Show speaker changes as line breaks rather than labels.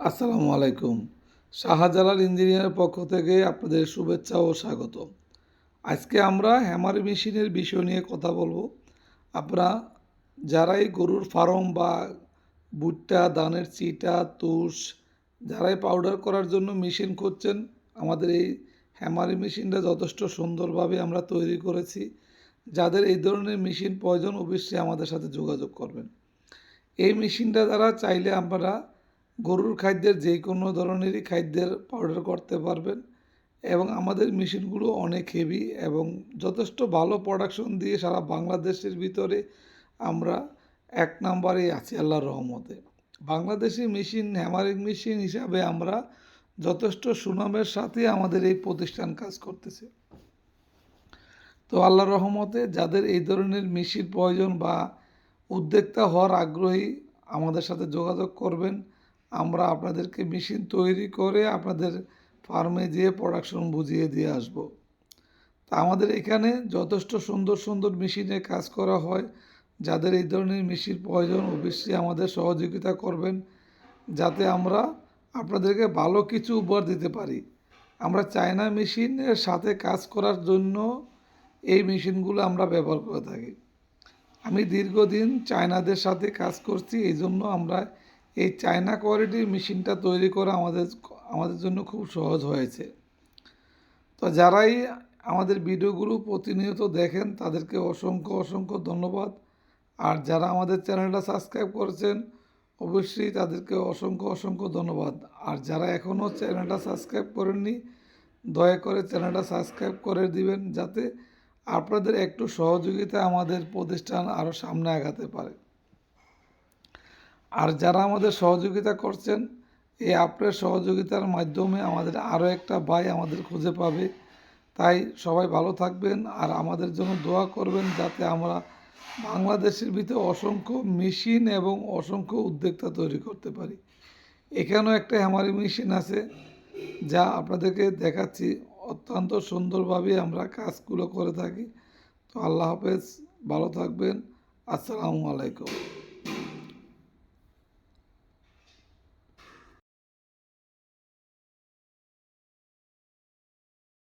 আসসালামু আলাইকুম। শাহজালাল ইঞ্জিনিয়ারের পক্ষ থেকে আপনাদের শুভেচ্ছা ও স্বাগত। আজকে আমরা হ্যামার মেশিনের বিষয় নিয়ে কথা বলব। আপনারা যারাই গরুর ফার্ম বা ভুট্টা, ধানের চিটা, তুষ, যারাই পাউডার করার জন্য মেশিন করছেন আমাদের এই হ্যামারি মেশিনটা যথেষ্ট সুন্দরভাবে আমরা তৈরি করেছি। যাদের এই ধরনের মেশিন প্রয়োজন, অবশ্যই আমাদের সাথে যোগাযোগ করবেন। এই মেশিনটা দ্বারা চাইলে আপনারা গরুর খাদ্যের যে কোনো ধরনেরই খাদ্যের পাউডার করতে পারবেন এবং আমাদের মেশিনগুলো অনেক হেভি এবং যথেষ্ট ভালো প্রোডাকশন দিয়ে সারা বাংলাদেশের ভিতরে আমরা এক নাম্বারে আছি, আল্লাহর রহমতে। বাংলাদেশি মেশিন হ্যামারিং মেশিন হিসাবে আমরা যথেষ্ট সুনামের সাথে আমাদের এই প্রতিষ্ঠান কাজ করতেছে। তো আল্লাহর রহমতে যাদের এই ধরনের মেশিন প্রয়োজন বা উদ্যোক্তা হওয়ার আগ্রহী আমাদের সাথে যোগাযোগ করবেন। আমরা আপনাদেরকে মেশিন তৈরি করে আপনাদের ফার্মে যেয়ে প্রোডাকশন বুঝিয়ে দিয়ে আসব। তা আমাদের এখানে যথেষ্ট সুন্দর সুন্দর মেশিনে কাজ করা হয়। যাদের এই ধরনের মেশিন প্রয়োজন, অবশ্যই আমাদের সহযোগিতা করবেন। যাতে আমরা আপনাদেরকে ভালো কিছু উপহার দিতে পারি। আমরা চায়না মেশিনের সাথে কাজ করার জন্য এই মেশিনগুলো আমরা ব্যবহার করে থাকি। আমি দীর্ঘদিন চায়নাদের সাথে কাজ করছি, এই জন্য আমরা এই চায়না কোয়ালিটির মেশিনটা তৈরি করা আমাদের আমাদের জন্য খুব সহজ হয়েছে। তো যারাই আমাদের ভিডিওগুলো প্রতিনিয়ত দেখেন, তাদেরকে অসংখ্য অসংখ্য ধন্যবাদ। আর যারা আমাদের চ্যানেলটা সাবস্ক্রাইব করেছেন, অবশ্যই তাদেরকে অসংখ্য অসংখ্য ধন্যবাদ। আর যারা এখনও চ্যানেলটা সাবস্ক্রাইব করেননি, দয়া করে চ্যানেলটা সাবস্ক্রাইব করে দিবেন যাতে আপনাদের একটু সহযোগিতা আমাদের প্রতিষ্ঠান আরও সামনে আগাতে পারে। আর যারা আমাদের সহযোগিতা করছেন, এই আপনার সহযোগিতার মাধ্যমে আমাদের আরও একটা ভাই আমাদের খুঁজে পাবে। তাই সবাই ভালো থাকবেন আর আমাদের জন্য দোয়া করবেন যাতে আমরা বাংলাদেশের ভিতরে অসংখ্য মেশিন এবং অসংখ্য উদ্যোক্তা তৈরি করতে পারি। এখানেও একটা হ্যামারি মেশিন আছে যা আপনাদেরকে দেখাচ্ছি। অত্যন্ত সুন্দরভাবে আমরা কাজগুলো করে থাকি। তো আল্লাহ হাফেজ, ভালো থাকবেন। আসসালামু আলাইকুম।